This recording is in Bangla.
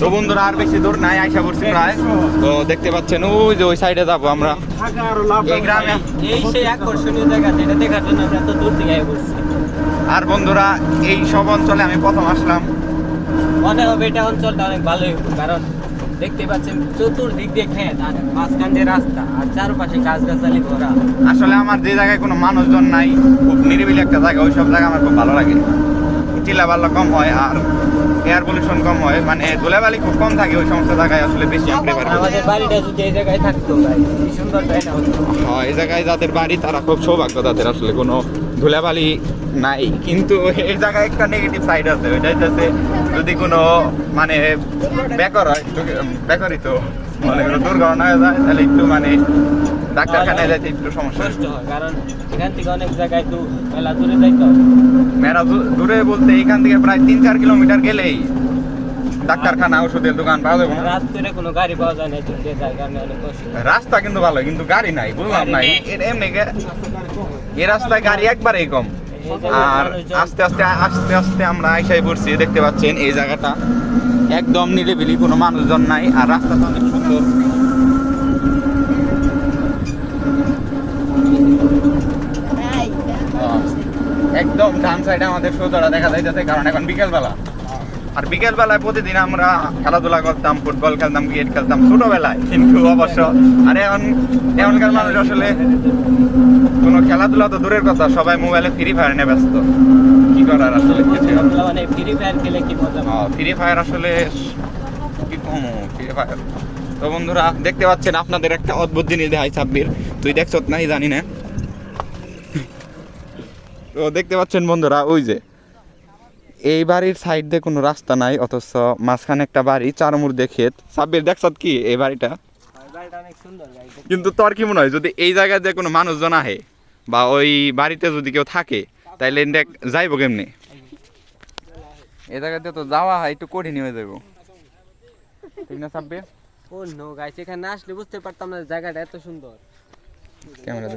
তো বন্ধুরা আর বেশি দূর নাই আইসা পড়ছি প্রায়। তো দেখতে পাচ্ছেন ওই যে ওই সাইডে যাব আমরা। এই গ্রামে। এই সেই আকর্ষণীয় জায়গা যেটা দেখার জন্য আমরা এত দূর থেকে আর বন্ধুরা এই সব অঞ্চলে আমি প্রথম আসলাম। মনে হবে এটা অঞ্চলটা অনেক ভালোই কারণ দেখতে পাচ্ছেন চতুর্দিক দিয়ে খেত আর মাঝখান দিয়ে রাস্তা আর চারপাশে গাছগাছালি ভরা। আসলে আমার যে জায়গায় কোনো মানুষজন নাই খুব নিরিবিলি একটা জায়গা ওই সব জায়গা আমার খুব ভালো লাগে। চিল্লাপাল্লা কম হয় আর এয়ার পলিউশন কম হয় মানে ধুলাবালি খুব কম থাকে ওই সমস্ত জায়গায় আসলে বেশি প্রেফার আমাদের বাড়িটা যদি এই জায়গায় থাকতো ভাই সুন্দর না হতো। হ্যাঁ, এই জায়গায় যাদের বাড়ি তারা খুব সৌভাগ্য তাদের আসলে কোনো ধুলাবালি নাই। কিন্তু এই জায়গায় একটা নেগেটিভ সাইড আছে ওইটা হচ্ছে যদি কোনো মানে বেকার হয় বেকারই তো মনে দুর্ঘটনা হয়ে যায় তাহলে একটু মানে ডাক্তারখানায় যাইতে একটু সমস্যা কষ্ট হয় কারণ এখান থেকে অনেক জায়গায় তো মেলা দূরে যাইতে হয় দূ- দূরে বলতে এখান থেকে প্রায় তিন চার কিলোমিটার গেলেই ডাক্তারখানা ওষুধের দোকান পাওয়া যাবে না। রাত করে কোনো গাড়ি পাওয়া যায় না এই কারণে অনেক রাস্তা কিন্তু ভালো কিন্তু গাড়ি নাই বুঝলাম নাই। এ- এমনি এই রাস্তায় গাড়ি একবারেই কম। আর আস্তে আস্তে আস্তে আস্তে আমরা আইসাই পড়ছি দেখতে পাচ্ছেন এই জায়গাটা। একদম নিরিবিলি কোনো মানুষজন নাই আর রাস্তাটা অনেক সুন্দর। একদম ডান সাইডে আমাদের সৌদারা দেখা যাইতেছে কারণ এখন বিকেলবেলা। আর বিকেলবেলায় প্রতিদিন আমরা খেলাধুলা করতাম ফুটবল খেলতাম ক্রিকেট খেলতাম ছোটবেলায়। কিন্তু অবশ্য আর এখন এখনকার মানুষ আসলে কোনো খেলাধুলা তো দূরের কথা সবাই মোবাইলে ফ্রি ফায়ার নিয়ে ব্যস্ত। কি করার আসলে মানে ফ্রি ফায়ার খেলে কি ফ্রি ফায়ার আসলে কি কম ফ্রি ফায়ার তো বন্ধুরা দেখতে পাচ্ছেন আপনাদের একটা অদ্ভুত জিনিস দেখাই সাব্বির তুই দেখছ নাই জানি না। তো দেখতে পাচ্ছেন বন্ধুরা ওই যে। এই বাড়ির সাইড দিয়ে কোনো রাস্তা নাই অথচ মাঝখানে একটা বাড়ি চারমুর দিয়ে ক্ষেত। সাব্বির দেখছ কি এই বাড়িটা? কিন্তু তোর কি মনে হয় যদি এই জায়গায় দিয়ে কোনো মানুষজন আহে বা ওই বাড়িতে যদি কেউ থাকে তাইলে দেখ যাইব কেমনি? এই জায়গাতে তো যাওয়া হয় একটু কঠিন হয়ে যাব ঠিক না সাব্বির? কোন নো গাইস এখানে আসলে বুঝতে পারতাম না জায়গাটা এত সুন্দর। ক্যামেরা